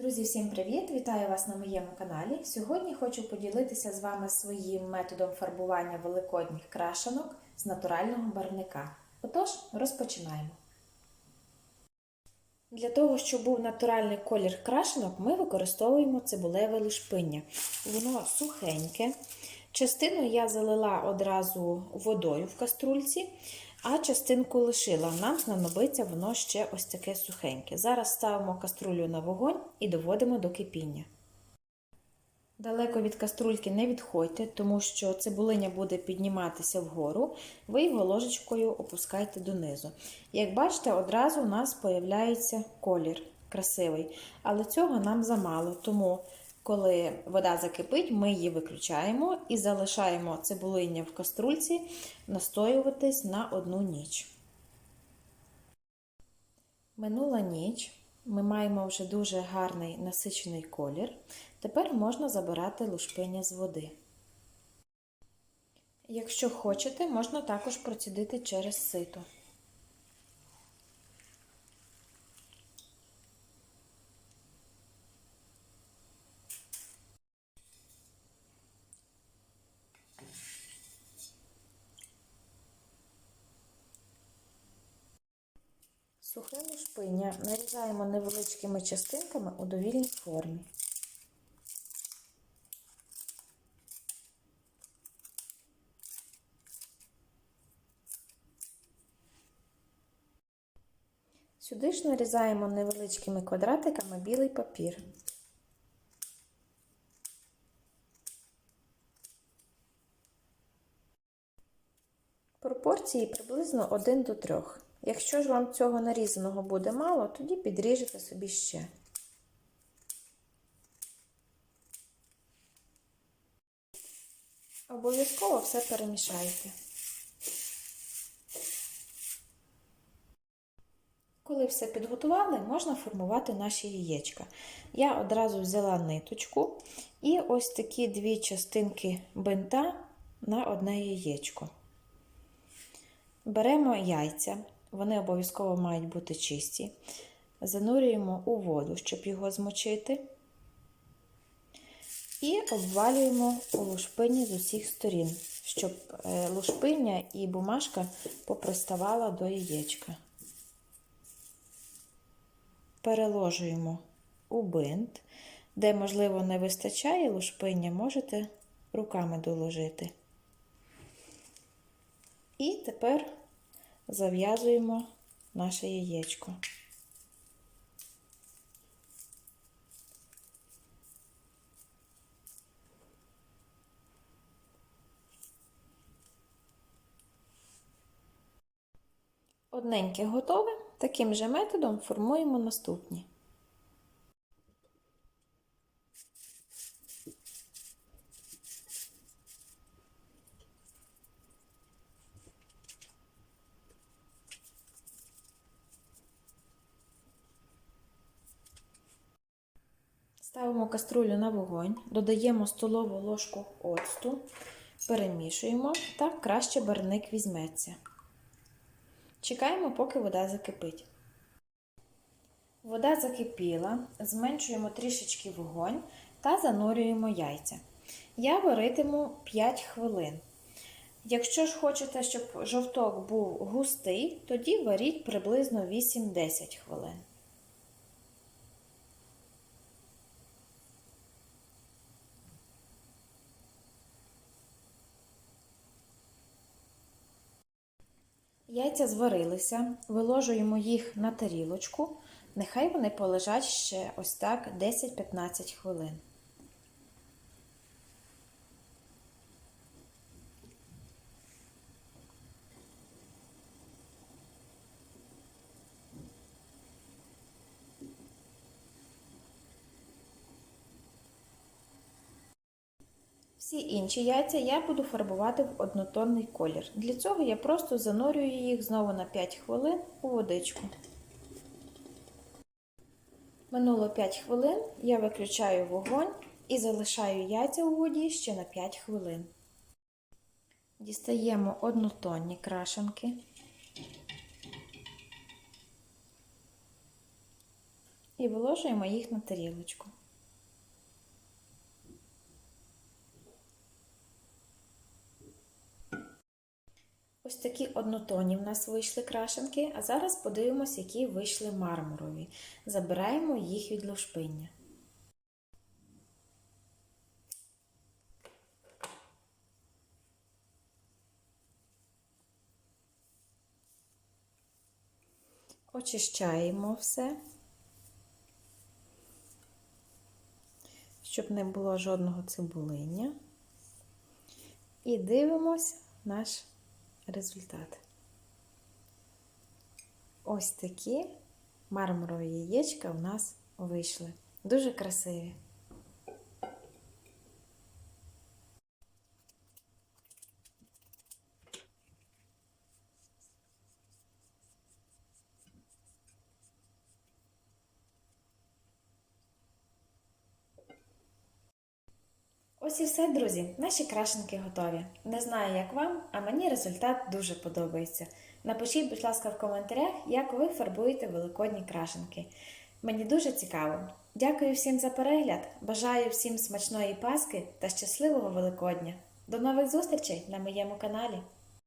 Друзі, всім привіт! Вітаю вас на моєму каналі. Сьогодні хочу поділитися з вами своїм методом фарбування великодніх крашенок з натурального барвника. Отож, розпочинаємо. Для того, щоб був натуральний колір крашенок, ми використовуємо цибулеве лишпиння. Воно сухеньке. Частину я залила одразу водою в каструльці, а частинку лишила. Нам знадобиться воно ще ось таке сухеньке. Зараз ставимо каструлю на вогонь і доводимо до кипіння. Далеко від каструльки не відходьте, тому що цибулиня буде підніматися вгору, ви його ложечкою опускайте донизу. Як бачите, одразу у нас появляється колір красивий, але цього нам замало, тому коли вода закипить, ми її виключаємо і залишаємо цибулиння в каструльці настоюватись на одну ніч. Минула ніч. Ми маємо вже дуже гарний насичений колір. Тепер можна забирати лушпиня з води. Якщо хочете, можна також процідити через сито. Сухе лушпиння нарізаємо невеличкими частинками у довільній формі. Сюди ж нарізаємо невеличкими квадратиками білий папір. Пропорції приблизно 1 до 3. Якщо ж вам цього нарізаного буде мало, тоді підріжете собі ще. Обов'язково все перемішайте. Коли все підготували, можна формувати наші яєчка. Я одразу взяла ниточку і ось такі дві частинки бинта на одне яєчко. Беремо яйця, вони обов'язково мають бути чисті. Занурюємо у воду, щоб його змочити. І обвалюємо у лушпині з усіх сторін, щоб лушпиня і бумажка поприставала до яєчка. Переложуємо у бинт, де, можливо, не вистачає лушпиння, можете руками доложити. І тепер зав'язуємо наше яєчко. Одненьке готове. Таким же методом формуємо наступні. Ставимо каструлю на вогонь, додаємо столову ложку оцту, перемішуємо, так краще барник візьметься. Чекаємо, поки вода закипить. Вода закипіла, зменшуємо трішечки вогонь та занурюємо яйця. Я варитиму 5 хвилин. Якщо ж хочете, щоб жовток був густий, тоді варіть приблизно 8-10 хвилин. Яйця зварилися, виложуємо їх на тарілочку, нехай вони полежать ще ось так 10-15 хвилин. Всі інші яйця я буду фарбувати в однотонний колір. Для цього я просто занурюю їх знову на 5 хвилин у водичку. Минуло 5 хвилин, я виключаю вогонь і залишаю яйця у воді ще на 5 хвилин. Дістаємо однотонні крашенки. і виложуємо їх на тарілочку. Ось такі однотонні в нас вийшли крашенки, а зараз подивимось, які вийшли мармурові. Забираємо їх від лушпиння. Очищаємо все, щоб не було жодного цибулиння. І дивимось наш результат. Ось такі мармурові яєчка у нас вийшли. Дуже красиві. Ось і все, друзі. Наші крашенки готові. Не знаю, як вам, а мені результат дуже подобається. Напишіть, будь ласка, в коментарях, як ви фарбуєте великодні крашенки. Мені дуже цікаво. Дякую всім за перегляд. Бажаю всім смачної паски та щасливого Великодня. До нових зустрічей на моєму каналі!